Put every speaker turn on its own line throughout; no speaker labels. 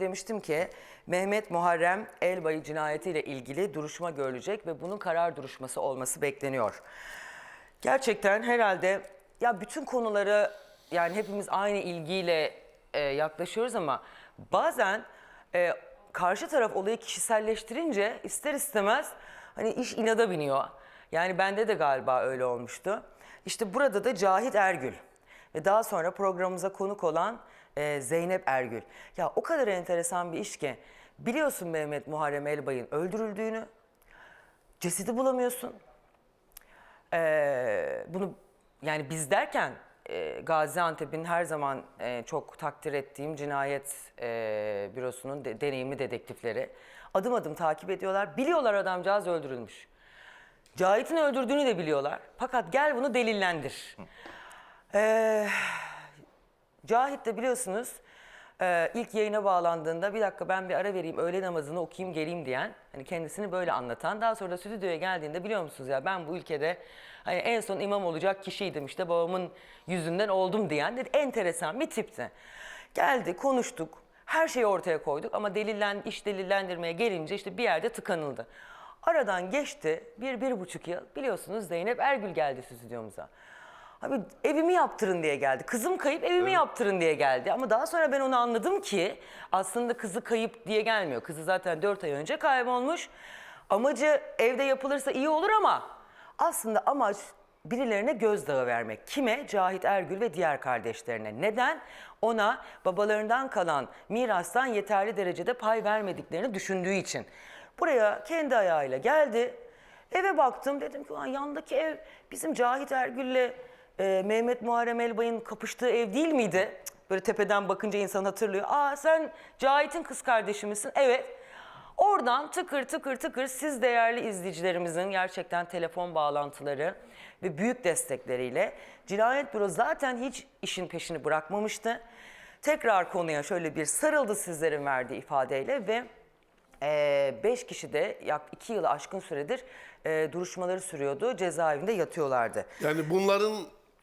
Demiştim ki Mehmet Muharrem Elbayı cinayetiyle ilgili duruşma görülecek ve bunun karar duruşması olması bekleniyor. Gerçekten herhalde ya bütün konuları yani hepimiz aynı ilgiyle e, yaklaşıyoruz ama bazen e, karşı taraf olayı kişiselleştirince ister istemez hani iş inada biniyor. Yani bende de galiba öyle olmuştu. İşte burada da Cahit Ergül ve daha sonra programımıza konuk olan e, Zeynep Ergül. Ya o kadar enteresan bir iş ki biliyorsun Mehmet Muharrem Elbay'ın öldürüldüğünü, cesedi bulamıyorsun. Ee, bunu yani biz derken e, Gaziantep'in her zaman e, çok takdir ettiğim cinayet e, bürosunun de- deneyimli dedektifleri adım adım takip ediyorlar. Biliyorlar adamcağız öldürülmüş. Cahit'in öldürdüğünü de biliyorlar. Fakat gel bunu delillendir. Ee, Cahit de biliyorsunuz e, ilk yayına bağlandığında bir dakika ben bir ara vereyim öğle namazını okuyayım geleyim diyen hani kendisini böyle anlatan daha sonra da stüdyoya geldiğinde biliyor musunuz ya ben bu ülkede hani en son imam olacak kişiydim işte babamın yüzünden oldum diyen de enteresan bir tipti. Geldi konuştuk her şeyi ortaya koyduk ama delillen, iş delillendirmeye gelince işte bir yerde tıkanıldı. Aradan geçti bir, bir buçuk yıl biliyorsunuz Zeynep Ergül geldi stüdyomuza. Abi evimi yaptırın diye geldi. Kızım kayıp evimi yaptırın diye geldi. Ama daha sonra ben onu anladım ki aslında kızı kayıp diye gelmiyor. Kızı zaten 4 ay önce kaybolmuş. Amacı evde yapılırsa iyi olur ama aslında amaç birilerine gözdağı vermek. Kime? Cahit Ergül ve diğer kardeşlerine. Neden? Ona babalarından kalan mirastan yeterli derecede pay vermediklerini düşündüğü için. Buraya kendi ayağıyla geldi. Eve baktım dedim ki "Ulan yandaki ev bizim Cahit Ergül'le e, Mehmet Muharrem Elbay'ın kapıştığı ev değil miydi? Böyle tepeden bakınca insan hatırlıyor. Aa sen Cahit'in kız kardeşi misin? Evet. Oradan tıkır tıkır tıkır siz değerli izleyicilerimizin gerçekten telefon bağlantıları ve büyük destekleriyle Cinayet Büro zaten hiç işin peşini bırakmamıştı. Tekrar konuya şöyle bir sarıldı sizlerin verdiği ifadeyle ve 5 kişi de yak 2 yılı aşkın süredir e, duruşmaları sürüyordu. Cezaevinde yatıyorlardı.
Yani bunların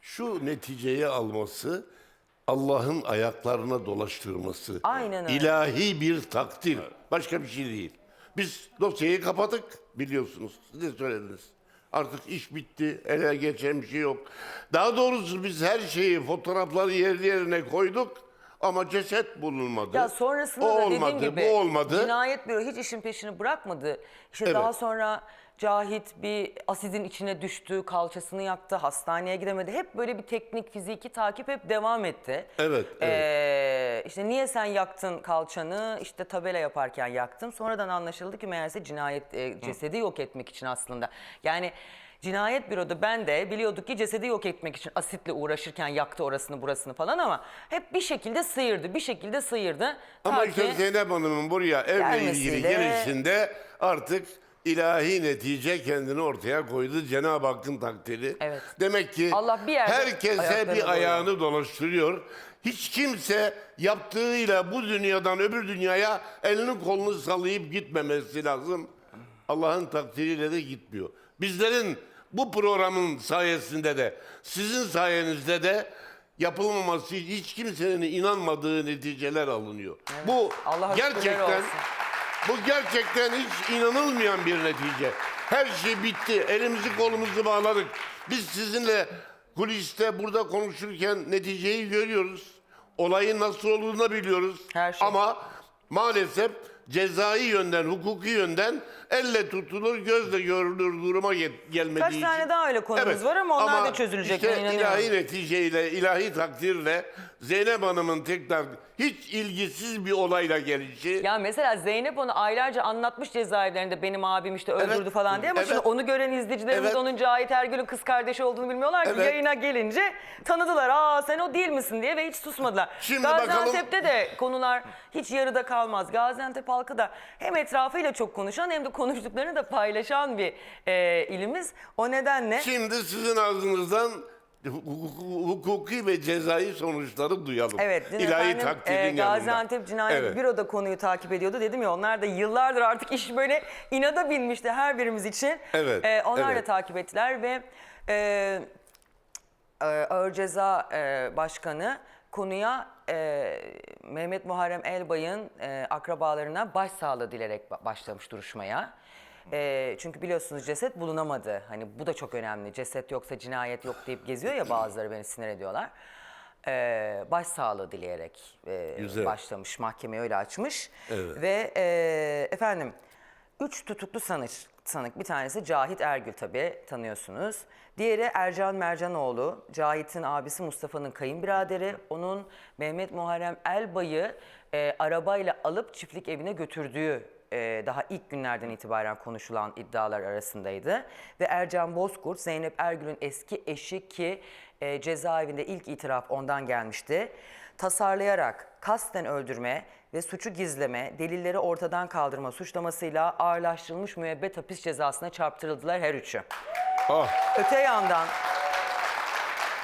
şu neticeyi alması Allah'ın ayaklarına dolaştırması.
Aynen öyle.
İlahi bir takdir. Başka bir şey değil. Biz dosyayı kapattık biliyorsunuz. Siz de söylediniz. Artık iş bitti. Ele geçen bir şey yok. Daha doğrusu biz her şeyi, fotoğrafları yerli yerine koyduk. Ama ceset bulunmadı.
Ya sonrasında
o
da
olmadı,
dediğim gibi
bu olmadı.
cinayet büro hiç işin peşini bırakmadı. İşte
Evet.
daha sonra Cahit bir asidin içine düştü, kalçasını yaktı, hastaneye gidemedi. Hep böyle bir teknik, fiziki takip hep devam etti.
Evet,
Ee, işte niye sen yaktın kalçanı? İşte tabela yaparken yaktım. Sonradan anlaşıldı ki meğerse cinayet e, cesedi yok etmek için aslında. Yani Cinayet büroda ben de biliyorduk ki cesedi yok etmek için asitle uğraşırken yaktı orasını burasını falan ama hep bir şekilde sıyırdı, bir şekilde sıyırdı.
Ama işte Zeynep Hanım'ın buraya evle ilgili
Gelmesiyle-
gelişinde artık ilahi netice kendini ortaya koydu. Cenab-ı Hakk'ın takdiri.
Evet.
Demek ki
Allah bir yerde
herkese bir ayağını dolaştırıyor. Hiç kimse yaptığıyla bu dünyadan öbür dünyaya elini kolunu sallayıp gitmemesi lazım. Allah'ın takdiriyle de gitmiyor. Bizlerin bu programın sayesinde de sizin sayenizde de yapılmaması hiç kimsenin inanmadığı neticeler alınıyor. Bu
Allah'a şükürler
gerçekten. Bu gerçekten hiç inanılmayan bir netice. Her şey bitti. Elimizi kolumuzu bağladık. Biz sizinle kuliste burada konuşurken neticeyi görüyoruz. Olayın nasıl olduğunu biliyoruz.
Her şey.
Ama maalesef cezai yönden, hukuki yönden elle tutulur, gözle görülür duruma gel- gelmediği
Kaç
için.
tane daha öyle konumuz var ama onlar da çözülecek, ben
Işte
inanıyorum.
ilahi neticeyle, ilahi takdirle Zeynep Hanım'ın tekrar hiç ilgisiz bir olayla gelişi.
Ya mesela Zeynep onu aylarca anlatmış cezaevlerinde benim abim işte öldürdü
Evet.
falan diye ama
Evet.
şimdi onu gören izleyicilerimiz
Evet.
onun Cahit Ergül'ün kız kardeşi olduğunu bilmiyorlar ki
Evet.
yayına gelince tanıdılar. Aa sen o değil misin diye ve hiç susmadılar.
Şimdi
Gaziantep'te de konular hiç yarıda kalmaz. Gaziantep halkı da hem etrafıyla çok konuşan hem de konuştuklarını da paylaşan bir e, ilimiz. O nedenle
Şimdi sizin ağzınızdan huk- hukuki ve cezai sonuçları duyalım.
Evet, dün
İlahi
efendim
takdirin
e,
yanında.
Gaziantep Cinayet
Evet.
Büro'da konuyu takip ediyordu. Dedim ya onlar da yıllardır artık iş böyle inada binmişti her birimiz için.
Evet,
E, onlar da
evet.
takip ettiler ve e, Ağır Ceza e, Başkanı konuya e, Mehmet Muharrem Elbay'ın e, akrabalarına başsağlığı dilerek ba- başlamış duruşmaya. E, çünkü biliyorsunuz ceset bulunamadı. Hani bu da çok önemli. Ceset yoksa cinayet yok deyip geziyor ya bazıları beni sinir ediyorlar. E, başsağlığı dileyerek e,
Güzel.
başlamış. Mahkeme öyle açmış.
Evet.
Ve e, efendim üç tutuklu sanık, sanık. Bir tanesi Cahit Ergül tabii tanıyorsunuz. Diğeri Ercan Mercanoğlu. Cahit'in abisi Mustafa'nın kayınbiraderi. Onun Mehmet Muharrem Elbay'ı e, arabayla alıp çiftlik evine götürdüğü e, daha ilk günlerden itibaren konuşulan iddialar arasındaydı. Ve Ercan Bozkurt, Zeynep Ergül'ün eski eşi ki e, cezaevinde ilk itiraf ondan gelmişti. Tasarlayarak kasten öldürme ve suçu gizleme, delilleri ortadan kaldırma suçlamasıyla ağırlaştırılmış müebbet hapis cezasına çarptırıldılar her üçü.
Ah,
Öte yandan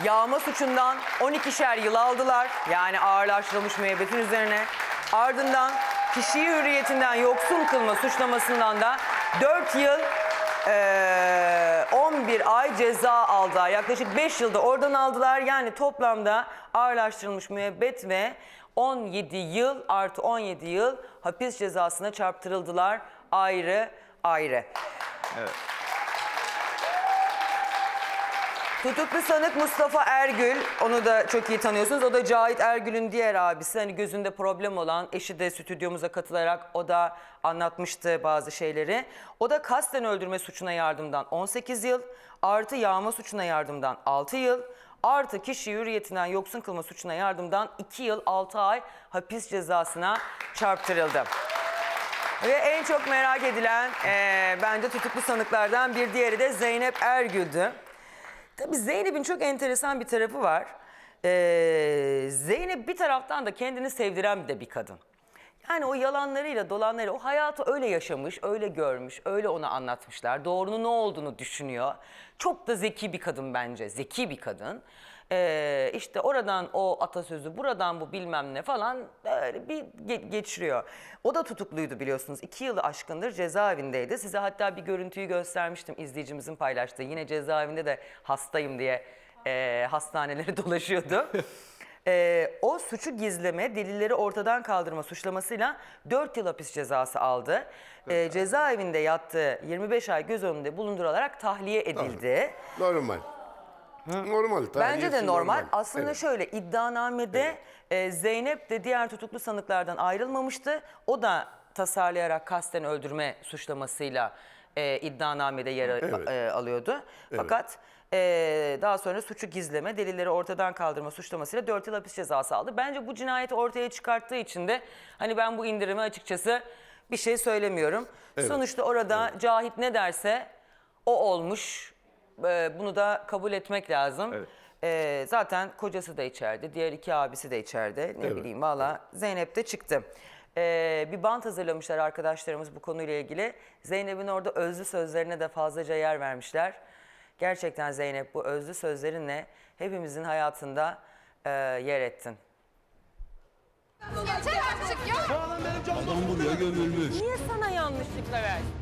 yağma suçundan 12'şer yıl aldılar. Yani ağırlaştırılmış müebbetin üzerine. Ardından kişiyi hürriyetinden yoksun kılma suçlamasından da 4 yıl eee, 11 ay ceza aldılar. Yaklaşık 5 yılda oradan aldılar. Yani toplamda ağırlaştırılmış müebbet ve 17 yıl artı 17 yıl hapis cezasına çarptırıldılar ayrı ayrı. Tutuklu sanık Mustafa Ergül, onu da çok iyi tanıyorsunuz. O da Cahit Ergül'ün diğer abisi. Hani gözünde problem olan, eşi de stüdyomuza katılarak o da anlatmıştı bazı şeyleri. O da kasten öldürme suçuna yardımdan 18 yıl, artı yağma suçuna yardımdan 6 yıl, artı kişi hürriyetinden yoksun kılma suçuna yardımdan 2 yıl 6 ay hapis cezasına çarptırıldı. Ve en çok merak edilen eee bence tutuklu sanıklardan bir diğeri de Zeynep Ergül'dü. Tabii Zeynep'in çok enteresan bir tarafı var. Ee, Zeynep bir taraftan da kendini sevdiren de bir kadın. Yani o yalanlarıyla dolanlarıyla o hayatı öyle yaşamış, öyle görmüş, öyle ona anlatmışlar. Doğrunun ne olduğunu düşünüyor. Çok da zeki bir kadın bence, zeki bir kadın. Ee, işte oradan o atasözü, buradan bu bilmem ne falan böyle bir ge- geçiriyor. O da tutukluydu biliyorsunuz. İki yılı aşkındır cezaevindeydi. Size hatta bir görüntüyü göstermiştim izleyicimizin paylaştığı. Yine cezaevinde de hastayım diye e, hastaneleri dolaşıyordu. Ee, o suçu gizleme, delilleri ortadan kaldırma suçlamasıyla 4 yıl hapis cezası aldı. Ee, cezaevinde yattığı 25 ay göz önünde bulundurularak tahliye edildi.
normal. Normal.
Bence
tahliyesi
de normal. Aslında
Evet.
şöyle iddianamede e, Zeynep de diğer tutuklu sanıklardan ayrılmamıştı. O da tasarlayarak kasten öldürme suçlamasıyla e, iddianamede yer
Evet.
e, alıyordu. Fakat e, daha sonra suçu gizleme, delilleri ortadan kaldırma suçlamasıyla 4 yıl hapis cezası aldı. Bence bu cinayeti ortaya çıkarttığı için de hani ben bu indirimi açıkçası bir şey söylemiyorum. Sonuçta orada Cahit ne derse o olmuş. Ee, bunu da kabul etmek lazım. Ee, zaten kocası da içeride, diğer iki abisi de içeride. Ne
Evet.
bileyim valla Zeynep de çıktı. Ee, bir bant hazırlamışlar arkadaşlarımız bu konuyla ilgili. Zeynep'in orada özlü sözlerine de fazlaca yer vermişler. Gerçekten Zeynep bu özlü sözlerinle hepimizin hayatında e, yer ettin.
Yeter artık ya.
Adam buraya gömülmüş.
Niye sana yanlışlıkla verdi?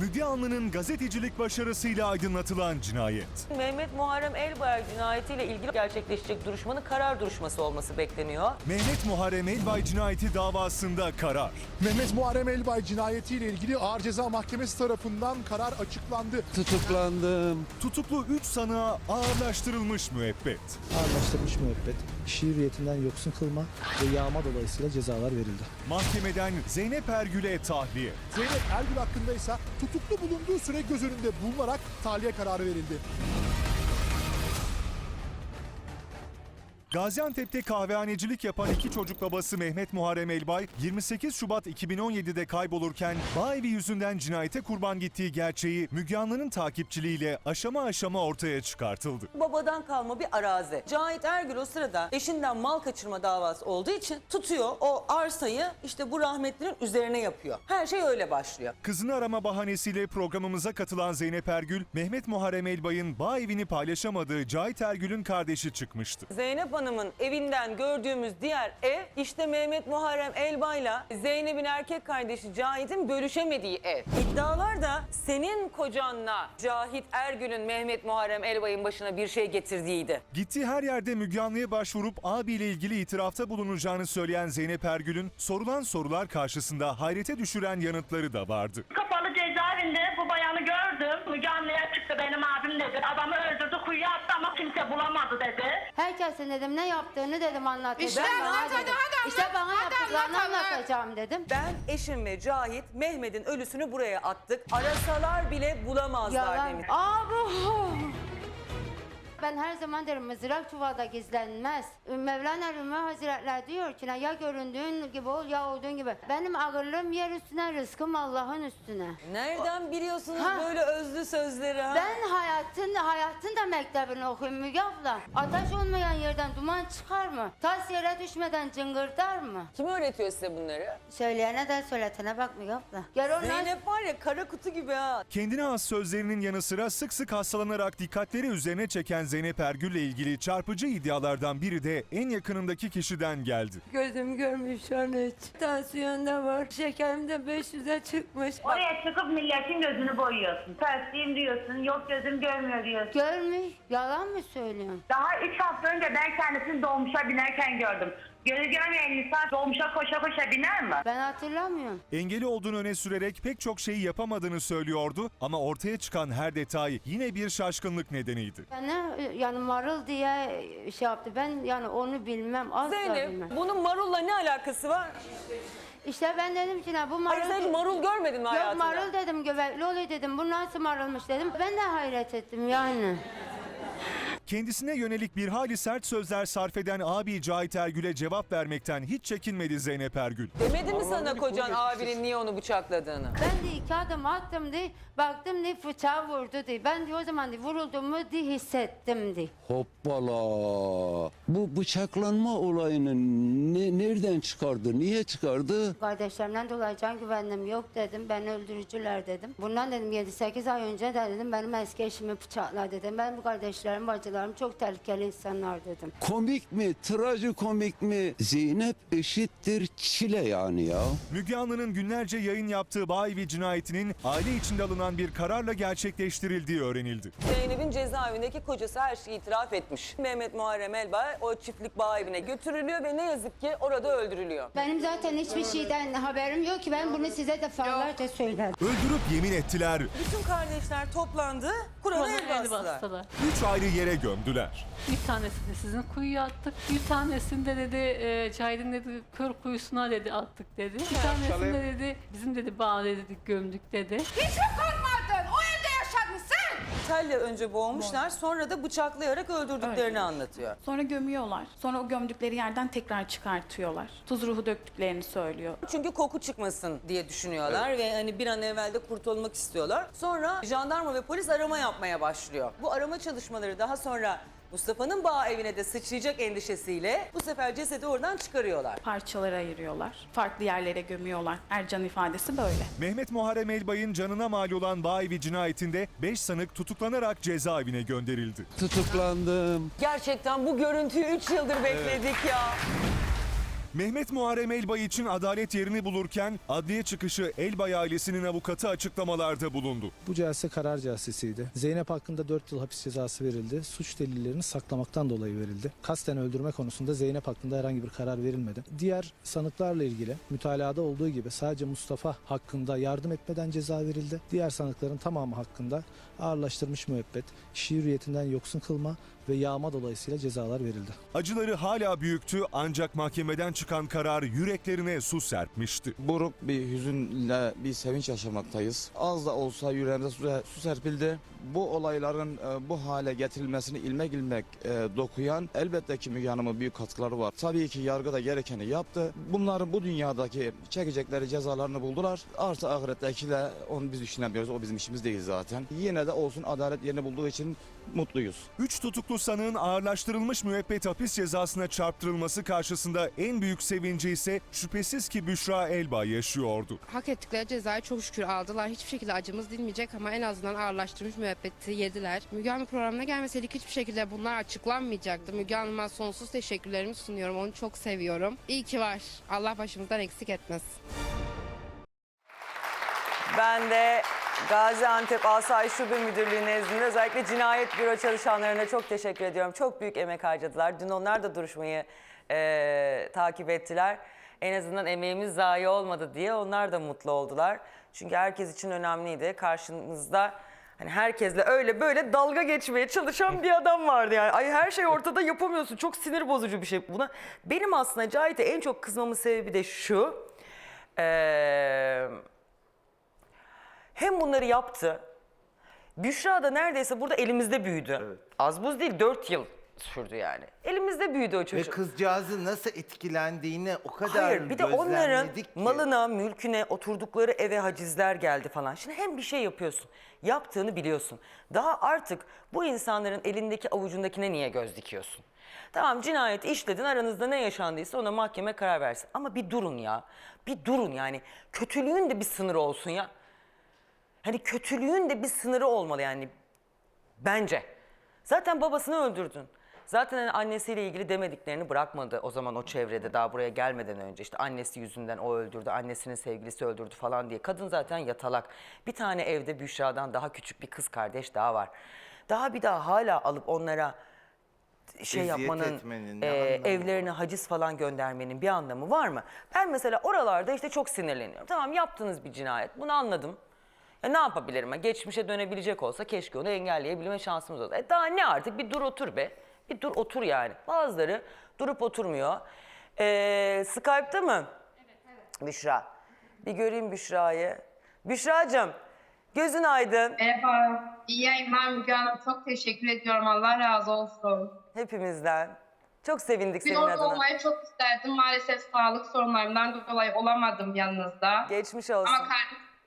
Müge Anlı'nın gazetecilik başarısıyla aydınlatılan cinayet.
Mehmet Muharrem Elbay cinayetiyle ilgili gerçekleşecek duruşmanın karar duruşması olması bekleniyor.
Mehmet Muharrem Elbay cinayeti davasında karar.
Mehmet Muharrem Elbay cinayetiyle ilgili Ağır Ceza Mahkemesi tarafından karar açıklandı.
Tutuklandım.
Tutuklu 3 sanığa ağırlaştırılmış müebbet.
ağırlaştırılmış müebbet, kişi hürriyetinden yoksun kılma ve yağma dolayısıyla cezalar verildi.
Mahkemeden Zeynep Ergül'e tahliye.
Zeynep Ergül hakkında ise tutuklu bulunduğu süre göz önünde bulunarak tahliye kararı verildi.
Gaziantep'te kahvehanecilik yapan iki çocuk babası Mehmet Muharrem Elbay 28 Şubat 2017'de kaybolurken bağevi yüzünden cinayete kurban gittiği gerçeği Müge Anlı'nın takipçiliğiyle aşama aşama ortaya çıkartıldı.
Babadan kalma bir arazi. Cahit Ergül o sırada eşinden mal kaçırma davası olduğu için tutuyor o arsayı işte bu rahmetlinin üzerine yapıyor. Her şey öyle başlıyor.
Kızını arama bahanesiyle programımıza katılan Zeynep Ergül, Mehmet Muharrem Elbay'ın bağ evini paylaşamadığı Cahit Ergül'ün kardeşi çıkmıştı.
Zeynep Hanım Hanım'ın evinden gördüğümüz diğer ev işte Mehmet Muharrem Elbay'la Zeynep'in erkek kardeşi Cahit'in bölüşemediği ev. İddialar da senin kocanla Cahit Ergül'ün Mehmet Muharrem Elbay'ın başına bir şey getirdiğiydi.
Gittiği her yerde Müge Anlı'ya başvurup abiyle ilgili itirafta bulunacağını söyleyen Zeynep Ergül'ün sorulan sorular karşısında hayrete düşüren yanıtları da vardı.
Kapalı cezaevinde bu bayanı gördüm. Müge Anlı'ya çıktı benim abim dedi. Adamı öldürdü kuyuya bulamadı dedi.
Herkesin dedim ne yaptığını dedim anlatacağım.
İşte
bana
anlat, hadi,
dedim.
hadi
İşte
anlat,
bana
hadi
yaptıklarını
anlat, anlat.
anlatacağım dedim.
Ben eşim ve Cahit Mehmet'in ölüsünü buraya attık. Arasalar bile bulamazlar
Yalan.
demiş.
Abu. Ben her zaman derim mızrak çuvalda gizlenmez. Mevlana Rumi Hazretleri diyor ki ya göründüğün gibi ol ya olduğun gibi. Benim ağırlığım yer üstüne rızkım Allah'ın üstüne.
Nereden biliyorsunuz
Ha.
böyle özlü sözleri ha?
Ben hayatın hayatın da mektebini okuyayım Müge abla. Ateş olmayan yerden duman çıkar mı? Tas yere düşmeden cıngırdar mı?
Kim öğretiyor size bunları?
Söyleyene de söyletene bak Müge abla. Gel onlar
Zeynep var ya kara kutu gibi ha.
Kendine has sözlerinin yanı sıra sık sık hastalanarak dikkatleri üzerine çeken Zeynep Ergül'le ilgili çarpıcı iddialardan biri de en yakınındaki kişiden geldi.
Gözüm görmüş şu an hiç. Tansiyon da var. Şekerim de 500'e çıkmış.
Oraya çıkıp milletin gözünü boyuyorsun. Tersliyim diyorsun. Yok gözüm görmüyor diyorsun.
görmüş. Yalan mı söylüyorsun?
Daha üç hafta önce ben kendisini dolmuşa binerken gördüm. Gözü görmeyen insan dolmuşa koşa koşa biner mi?
Ben hatırlamıyorum.
Engeli olduğunu öne sürerek pek çok şeyi yapamadığını söylüyordu ama ortaya çıkan her detay yine bir şaşkınlık nedeniydi.
Bana yani marul diye şey yaptı. Ben yani onu bilmem. Asla bilmem.
Zeynep bunun marulla ne alakası var?
İşte ben dedim ki ne bu marul...
Hayır sen hiç marul görmedin mi
Yok
hayatında?
marul dedim göbekli oluyor dedim. Bu nasıl marulmuş dedim. Ben de hayret ettim yani.
Kendisine yönelik bir hali sert sözler sarf eden abi Cahit Ergül'e cevap vermekten hiç çekinmedi Zeynep Ergül.
Demedi mi sana kocan abinin niye onu bıçakladığını?
Ben de iki adım attım diye baktım diye bıçağı vurdu diye. Ben de o zaman diye vurulduğumu diye hissettim diye.
Hoppala. Bu bıçaklanma olayını ne, nereden çıkardı? Niye çıkardı?
Kardeşlerimden dolayı can güvenliğim yok dedim. Ben öldürücüler dedim. Bundan dedim 7-8 ay önce de dedim benim eski eşimi bıçaklar dedim. Benim kardeşlerim, bacılarım çok tehlikeli insanlar dedim.
Komik mi? Trajikomik mi? Zeynep eşittir çile yani ya.
Müge Anlı'nın günlerce yayın yaptığı Bağevi cinayetinin aile içinde alınan bir kararla gerçekleştirildiği öğrenildi.
Zeynep'in cezaevindeki kocası her şeyi itiraf etmiş. Mehmet Muharrem Elbay o çiftlik bağ evine götürülüyor ve ne yazık ki orada öldürülüyor.
Benim zaten hiçbir şeyden haberim yok ki ben bunu size defalarca söyledim.
Öldürüp yemin ettiler,
Bütün kardeşler toplandı, Kur'an'a el bastılar.
üç ayrı yere gömdüler.
Bir tanesini sizin kuyuya attık. Bir tanesinde dedi e, Cahit'in dedi kör kuyusuna dedi attık dedi. Bir tanesinde dedi bizim dedi bağ dedi gömdük dedi.
Hiç mi korkmadın? O evde yaşadın sen.
Telle önce boğmuşlar, sonra da bıçaklayarak öldürdüklerini anlatıyor.
Sonra gömüyorlar. Sonra o gömdükleri yerden tekrar çıkartıyorlar. Tuz ruhu döktüklerini söylüyor.
Çünkü koku çıkmasın diye düşünüyorlar ve hani bir an evvel de kurtulmak istiyorlar. Sonra jandarma ve polis arama yapmaya başlıyor. Bu arama çalışmaları daha sonra Mustafa'nın bağ evine de sıçrayacak endişesiyle bu sefer cesedi oradan çıkarıyorlar.
Parçalara ayırıyorlar. Farklı yerlere gömüyorlar. Ercan ifadesi böyle.
Mehmet Muharrem Elbay'ın canına mal olan Bağevi cinayetinde 5 sanık tutuklanarak cezaevine gönderildi.
Tutuklandım.
Gerçekten bu görüntüyü 3 yıldır bekledik ya.
Mehmet Muharrem Elbay için adalet yerini bulurken adliye çıkışı Elbay ailesinin avukatı açıklamalarda bulundu.
Bu celse karar celsesiydi. Zeynep hakkında 4 yıl hapis cezası verildi. Suç delillerini saklamaktan dolayı verildi. Kasten öldürme konusunda Zeynep hakkında herhangi bir karar verilmedi. Diğer sanıklarla ilgili mütalada olduğu gibi sadece Mustafa hakkında yardım etmeden ceza verildi. Diğer sanıkların tamamı hakkında ağırlaştırmış müebbet, kişi hürriyetinden yoksun kılma ve yağma dolayısıyla cezalar verildi.
Acıları hala büyüktü ancak mahkemeden çıkan karar yüreklerine su serpmişti.
buruk bir hüzünle bir sevinç yaşamaktayız. Az da olsa yüreğimize su, su serpildi. Bu olayların e, bu hale getirilmesini ilmek ilmek e, dokuyan elbette ki Müge Hanım'ın büyük katkıları var. Tabii ki yargı da gerekeni yaptı. Bunların bu dünyadaki çekecekleri cezalarını buldular. Artı ahirettekiyle onu biz düşünemiyoruz. O bizim işimiz değil zaten. Yine de olsun adalet yerini bulduğu için mutluyuz.
Üç tutuklu sanığın ağırlaştırılmış müebbet hapis cezasına çarptırılması karşısında en büyük sevinci ise şüphesiz ki Büşra Elbay yaşıyordu.
Hak ettikleri cezayı çok şükür aldılar. Hiçbir şekilde acımız dinmeyecek ama en azından ağırlaştırmış müebbeti yediler. Müge Hanım programına gelmeseydik hiçbir şekilde bunlar açıklanmayacaktı. Müge Hanım'a sonsuz teşekkürlerimi sunuyorum. Onu çok seviyorum. İyi ki var. Allah başımızdan eksik etmesin.
Ben de Gaziantep Asayiş Şube Müdürlüğü nezdinde özellikle cinayet büro çalışanlarına çok teşekkür ediyorum. Çok büyük emek harcadılar. Dün onlar da duruşmayı eee, takip ettiler. En azından emeğimiz zayi olmadı diye onlar da mutlu oldular. Çünkü herkes için önemliydi. Karşınızda hani herkesle öyle böyle dalga geçmeye çalışan bir adam vardı yani. Ay her şey ortada yapamıyorsun. Çok sinir bozucu bir şey. Buna benim aslında Cahit'e en çok kızmamın sebebi de şu. Eee hem bunları yaptı. Büşra da neredeyse burada elimizde büyüdü. Az buz değil 4 yıl sürdü yani. Elimizde büyüdü o
Ve
çocuk.
kızcağızın nasıl etkilendiğini o kadar
Hayır bir de onların
gözlemledik ki.
malına, mülküne, oturdukları eve hacizler geldi falan. Şimdi hem bir şey yapıyorsun, yaptığını biliyorsun. Daha artık bu insanların elindeki avucundakine niye göz dikiyorsun? Tamam cinayet işledin aranızda ne yaşandıysa ona mahkeme karar versin. Ama bir durun ya. Bir durun yani. Kötülüğün de bir sınırı olsun ya. Hani kötülüğün de bir sınırı olmalı yani. Bence. Zaten babasını öldürdün. Zaten hani annesiyle ilgili demediklerini bırakmadı o zaman o çevrede daha buraya gelmeden önce. işte annesi yüzünden o öldürdü, annesinin sevgilisi öldürdü falan diye. Kadın zaten yatalak. Bir tane evde Büşra'dan daha küçük bir kız kardeş daha var. Daha bir daha hala alıp onlara şey
Eziyet
yapmanın,
etmenin ne
e,
anlamı
evlerine haciz falan göndermenin bir anlamı var mı? Ben mesela oralarda işte çok sinirleniyorum. Tamam yaptınız bir cinayet bunu anladım. Ya ne yapabilirim? Geçmişe dönebilecek olsa keşke onu engelleyebilme şansımız olsa. E daha ne artık? Bir dur otur be. Bir dur otur yani. Bazıları durup oturmuyor. Ee, Skype'ta mı? Evet, evet. Büşra. Bir göreyim Büşra'yı. Büşra'cığım gözün aydın.
Merhaba, iyi yayınlar Müge Hanım. Çok teşekkür ediyorum. Allah razı olsun.
Hepimizden. Çok sevindik
Bir
senin
orada
adına.
olmayı çok isterdim. Maalesef sağlık sorunlarımdan dolayı olamadım yanınızda.
Geçmiş olsun.
Ama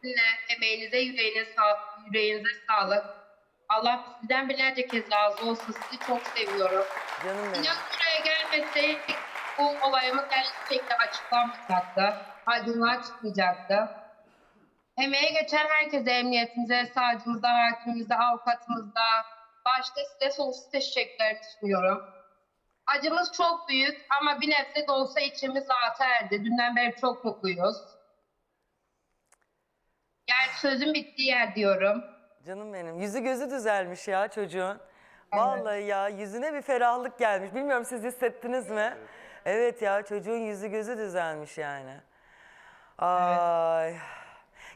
kalbinizle, emeğinize, yüreğinize, sağ- yüreğinize sağlık. Allah sizden binlerce kez razı olsun. Sizi çok seviyorum.
Canım benim.
İnan buraya gelmeseydik bu olayımız şekilde açıklanmayacaktı. Aydınlığa çıkmayacaktı. Emeğe geçen herkese, emniyetimize, savcımıza, hakimimize, avukatımıza, başta size sonsuz teşekkürler sunuyorum. Acımız çok büyük ama bir nebze de olsa içimiz rahata erdi. Dünden beri çok mutluyuz. Yani sözüm bittiği yer diyorum.
Canım benim. Yüzü gözü düzelmiş ya çocuğun. Vallahi ya yüzüne bir ferahlık gelmiş. Bilmiyorum siz hissettiniz mi? Evet ya çocuğun yüzü gözü düzelmiş yani. Ay.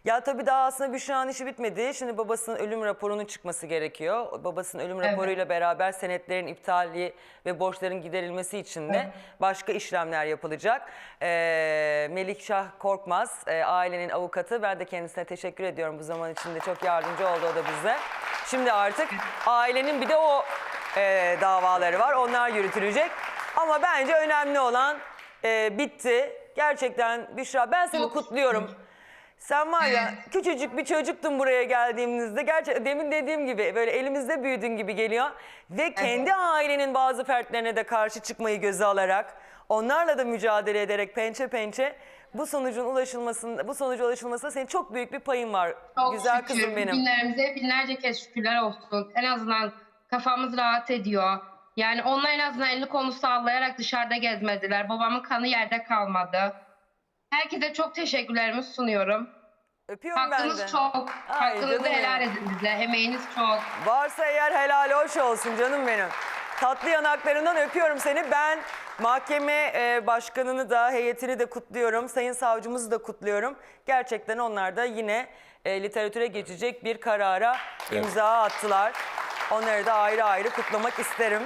Ya tabii daha aslında Büşra'nın işi bitmedi. Şimdi babasının ölüm raporunun çıkması gerekiyor. Babasının ölüm
Evet.
raporuyla beraber senetlerin iptali ve borçların giderilmesi için de başka işlemler yapılacak. Ee, Melikşah Korkmaz, e, ailenin avukatı. Ben de kendisine teşekkür ediyorum bu zaman içinde. Çok yardımcı oldu o da bize. Şimdi artık ailenin bir de o e, davaları var. Onlar yürütülecek. Ama bence önemli olan e, bitti. Gerçekten Büşra ben seni kutluyorum. Sen var ya küçücük bir çocuktun buraya geldiğimizde. Gerçekten demin dediğim gibi böyle elimizde büyüdün gibi geliyor. Ve kendi ailenin bazı fertlerine de karşı çıkmayı göze alarak onlarla da mücadele ederek pençe pençe bu sonucun ulaşılmasında bu sonuca ulaşılmasında senin çok büyük bir payın var.
Çok
Güzel
şükür.
kızım benim.
Günlerimize binlerce kez şükürler olsun. En azından kafamız rahat ediyor. Yani onlar en azından elini kolunu sallayarak dışarıda gezmediler. Babamın kanı yerde kalmadı. Herkese çok teşekkürlerimi sunuyorum.
Öpüyorum ben de.
Hakkınız çok.
Ay,
Hakkınızı
canım
helal
benim.
edin bize. Emeğiniz çok.
Varsa eğer helal hoş olsun canım benim. Tatlı yanaklarından öpüyorum seni. Ben mahkeme e, başkanını da heyetini de kutluyorum. Sayın savcımızı da kutluyorum. Gerçekten onlar da yine e, literatüre geçecek bir karara imza attılar. Onları da ayrı ayrı kutlamak isterim.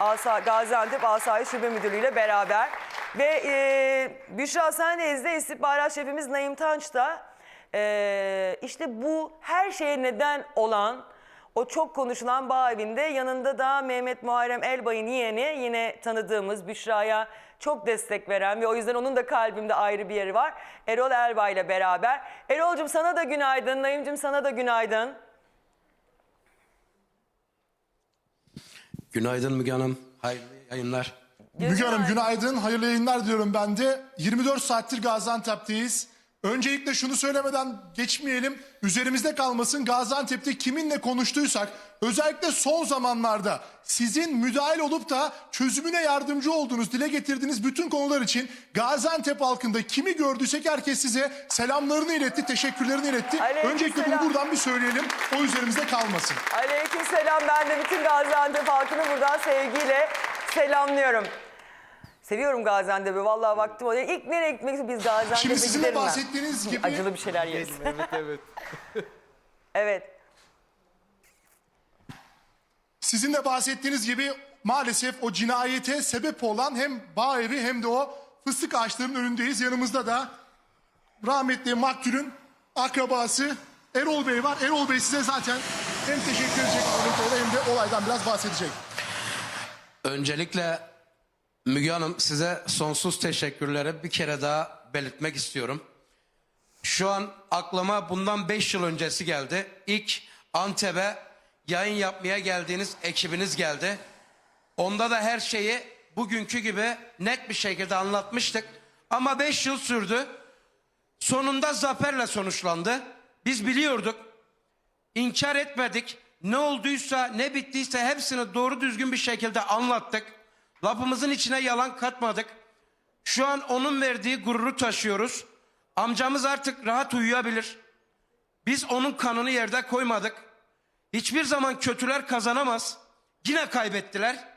Asa, Gaziantep Asayiş Şube Müdürlüğü ile beraber. Ve e, Büşra Sendeyiz istihbarat şefimiz Naim Tanç da e, işte bu her şeye neden olan o çok konuşulan bağ evinde yanında da Mehmet Muharrem Elbay'ın yeğeni yine tanıdığımız Büşra'ya çok destek veren ve o yüzden onun da kalbimde ayrı bir yeri var. Erol Elbay ile beraber. Erol'cum sana da günaydın, Naim'cim sana da günaydın.
Günaydın Müge Hanım. Hayırlı yayınlar.
Müge Hanım günaydın. Hayırlı yayınlar diyorum ben de. 24 saattir Gaziantep'teyiz. Öncelikle şunu söylemeden geçmeyelim. Üzerimizde kalmasın Gaziantep'te kiminle konuştuysak özellikle son zamanlarda sizin müdahil olup da çözümüne yardımcı olduğunuz, dile getirdiğiniz bütün konular için Gaziantep halkında kimi gördüysek herkes size selamlarını iletti, teşekkürlerini iletti.
Aleyküm
Öncelikle
selam.
bunu buradan bir söyleyelim. O üzerimizde kalmasın.
Aleykümselam. Ben de bütün Gaziantep halkını buradan sevgiyle selamlıyorum. Seviyorum Gaziantep'i. Vallahi vaktim oluyor. İlk nereye gitmek? Biz Gaziantep'e
Şimdi sizin de
gidelim ben.
bahsettiğiniz gibi-
Acılı bir şeyler yeriz.
Evet evet.
evet.
Sizin de bahsettiğiniz gibi maalesef o cinayete sebep olan hem bağ evi hem de o fıstık ağaçlarının önündeyiz. Yanımızda da rahmetli maktulün akrabası Erol Bey var. Erol Bey size zaten hem teşekkür edecek hem de olaydan biraz bahsedecek.
Öncelikle Müge Hanım size sonsuz teşekkürleri bir kere daha belirtmek istiyorum. Şu an aklıma bundan 5 yıl öncesi geldi. İlk Antep'e yayın yapmaya geldiğiniz ekibiniz geldi. Onda da her şeyi bugünkü gibi net bir şekilde anlatmıştık. Ama 5 yıl sürdü. Sonunda zaferle sonuçlandı. Biz biliyorduk. İnkar etmedik. Ne olduysa, ne bittiyse hepsini doğru düzgün bir şekilde anlattık. Lafımızın içine yalan katmadık. Şu an onun verdiği gururu taşıyoruz. Amcamız artık rahat uyuyabilir. Biz onun kanını yerde koymadık. Hiçbir zaman kötüler kazanamaz. Yine kaybettiler.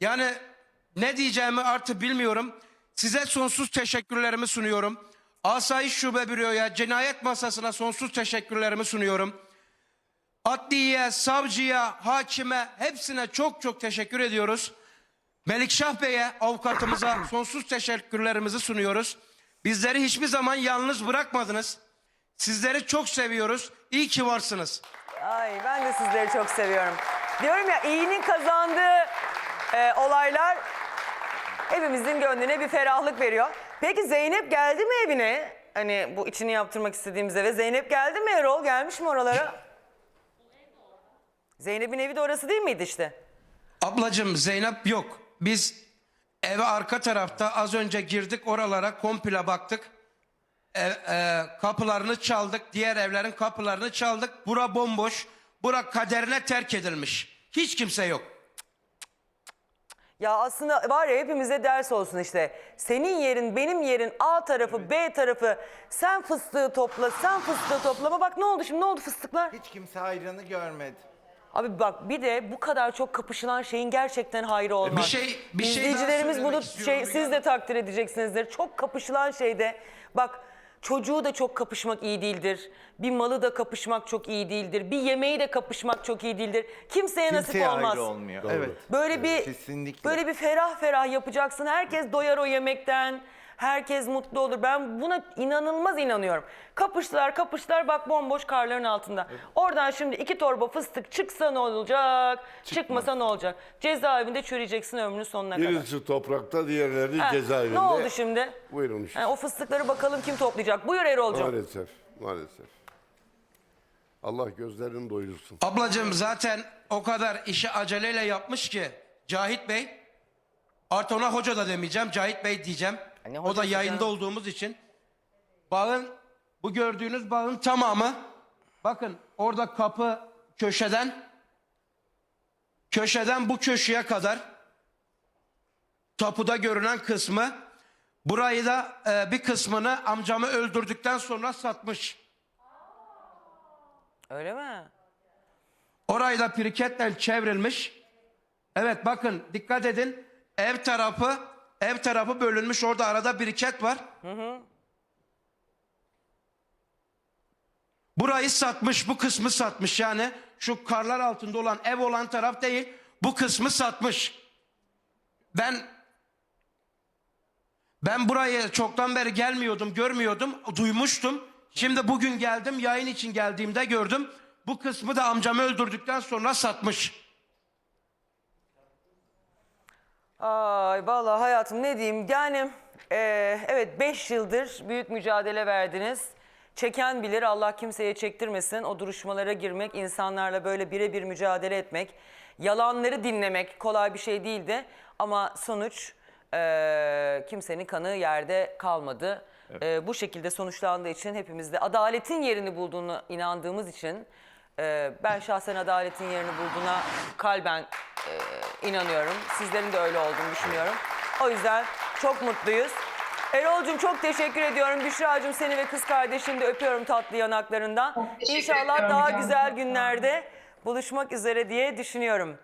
Yani ne diyeceğimi artık bilmiyorum. Size sonsuz teşekkürlerimi sunuyorum. Asayiş Şube Büro'ya, cinayet masasına sonsuz teşekkürlerimi sunuyorum. Adliye, savcıya, hakime hepsine çok çok teşekkür ediyoruz. Melikşah Bey'e, avukatımıza sonsuz teşekkürlerimizi sunuyoruz. Bizleri hiçbir zaman yalnız bırakmadınız. Sizleri çok seviyoruz. İyi ki varsınız.
Ay ben de sizleri çok seviyorum. Diyorum ya iyinin kazandığı e, olaylar hepimizin gönlüne bir ferahlık veriyor. Peki Zeynep geldi mi evine? Hani bu içini yaptırmak istediğimiz eve. Zeynep geldi mi Erol? Gelmiş mi oralara? Zeynep'in evi de orası değil miydi işte?
Ablacığım Zeynep yok. Biz eve arka tarafta az önce girdik oralara komple baktık. E, e, kapılarını çaldık. Diğer evlerin kapılarını çaldık. Bura bomboş. Bura kaderine terk edilmiş. Hiç kimse yok.
Ya aslında var ya hepimize ders olsun işte. Senin yerin, benim yerin, A tarafı, B tarafı. Sen fıstığı topla, sen fıstığı toplama. Bak ne oldu şimdi, ne oldu fıstıklar?
Hiç kimse hayrını görmedi.
Abi bak bir de bu kadar çok kapışılan şeyin gerçekten hayrı olmaz.
Bir şey- bir şey daha
İzleyicilerimiz
söylemek
bunu
istiyorum
şey,
Müge
siz de takdir edeceksinizdir. Çok kapışılan şeyde bak çocuğu da çok kapışmak iyi değildir. Bir malı da kapışmak çok iyi değildir. Bir yemeği de kapışmak çok iyi değildir. Kimseye nasip
Kimseye
olmaz.
ayrı olmuyor. Evet.
Böyle bir
Kesinlikle.
böyle bir ferah ferah yapacaksın. Herkes doyar o yemekten. Herkes mutlu olur. Ben buna inanılmaz inanıyorum. Kapıştılar kapıştılar bak bomboş karların altında. Oradan şimdi iki torba fıstık çıksa ne olacak? Çıkmasa ne olacak? Cezaevinde çürüyeceksin ömrünün sonuna kadar.
Birisi toprakta, diğerleri
Ha,
cezaevinde.
Ne oldu şimdi?
Buyurun işte.
Yani o fıstıkları bakalım kim toplayacak? Buyur Erol'cum.
Maalesef, maalesef. Allah gözlerini doyursun.
Ablacığım zaten o kadar işi aceleyle yapmış ki Cahit Bey artı ona hoca da demeyeceğim Cahit Bey diyeceğim.
Ne
o da
hocası
yayında olduğumuz için. Bağın bu gördüğünüz bağın tamamı bakın orada kapı köşeden köşeden bu köşeye kadar tapuda görünen kısmı burayı da e, bir kısmını amcamı öldürdükten sonra satmış.
Öyle mi?
Orayı da piriketle çevrilmiş. Evet bakın dikkat edin. Ev tarafı ev tarafı bölünmüş. Orada arada biriket var. Burayı satmış, bu kısmı satmış. Yani şu karlar altında olan ev olan taraf değil, bu kısmı satmış. Ben ben buraya çoktan beri gelmiyordum, görmüyordum, duymuştum. Şimdi bugün geldim, yayın için geldiğimde gördüm. Bu kısmı da amcamı öldürdükten sonra satmış.
Ay vallahi hayatım ne diyeyim yani eee, evet 5 yıldır büyük mücadele verdiniz. Çeken bilir Allah kimseye çektirmesin o duruşmalara girmek insanlarla böyle birebir mücadele etmek. yalanları dinlemek kolay bir şey değildi. Ama sonuç e, kimsenin kanı yerde kalmadı. E, bu şekilde sonuçlandığı için hepimiz de adaletin yerini bulduğunu inandığımız için e, ben şahsen adaletin yerini bulduğuna kalben e, inanıyorum. Sizlerin de öyle olduğunu düşünüyorum. O yüzden çok mutluyuz. Erol'cum çok teşekkür ediyorum. Büşra'cığım seni ve kız kardeşini de öpüyorum tatlı yanaklarından. İnşallah daha güzel günlerde buluşmak üzere diye düşünüyorum.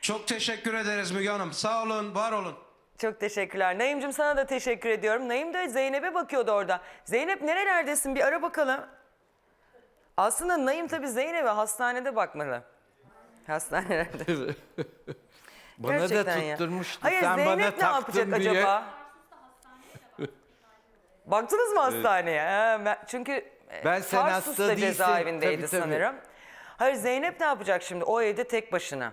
Çok teşekkür ederiz Müge Hanım. Sağ olun, var olun.
Çok teşekkürler. Naim'cim sana da teşekkür ediyorum. Naim de Zeynep'e bakıyordu orada. Zeynep nerelerdesin bir ara bakalım. Aslında Naim tabii Zeynep'e hastanede bakmalı. Hastanelerde.
Bana
Gerçekten
da
ya.
tutturmuştu.
Hayır
Sen
Zeynep
bana
ne yapacak
taktın diye.
acaba? Baktınız mı hastaneye? Ha, ben- çünkü e,
Ben sen hasta
Tarsus'ta
değilsin.
cezaevindeydi
Tabii, tabii.
sanırım. Hayır Zeynep ne yapacak şimdi? O evde tek başına.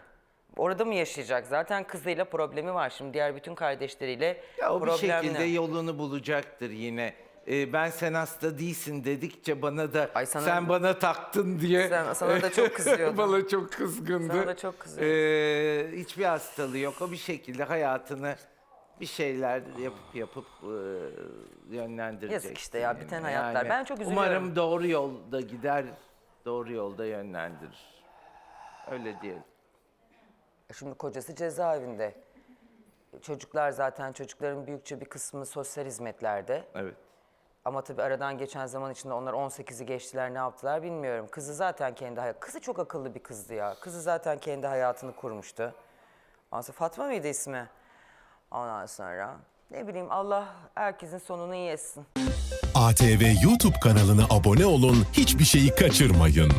Orada mı yaşayacak? Zaten kızıyla problemi var şimdi. Diğer bütün kardeşleriyle
Ya o bir
problemli.
şekilde yolunu bulacaktır yine. Ee, ben sen hasta değilsin dedikçe bana da
sana-
sen bana taktın diye.
Sen- sana da çok kızıyordu.
bana çok kızgındı.
Sana da çok kızıyordu.
Ee, hiçbir hastalığı yok. O bir şekilde hayatını bir şeyler yapıp yapıp e, yönlendirecek.
Yazık işte ya, biten hayatlar. Ben çok üzülüyorum.
Umarım doğru yolda gider, doğru yolda yönlendirir. Öyle diyelim.
Şimdi kocası cezaevinde. Çocuklar zaten çocukların büyükçe bir kısmı sosyal hizmetlerde.
Evet.
Ama tabii aradan geçen zaman içinde onlar 18'i geçtiler ne yaptılar bilmiyorum. Kızı zaten kendi hayat Kızı çok akıllı bir kızdı ya. Kızı zaten kendi hayatını kurmuştu. Ondan sonra Fatma mıydı ismi? Ondan sonra ne bileyim Allah herkesin sonunu iyi etsin.
ATV YouTube kanalına abone olun, hiçbir şeyi kaçırmayın.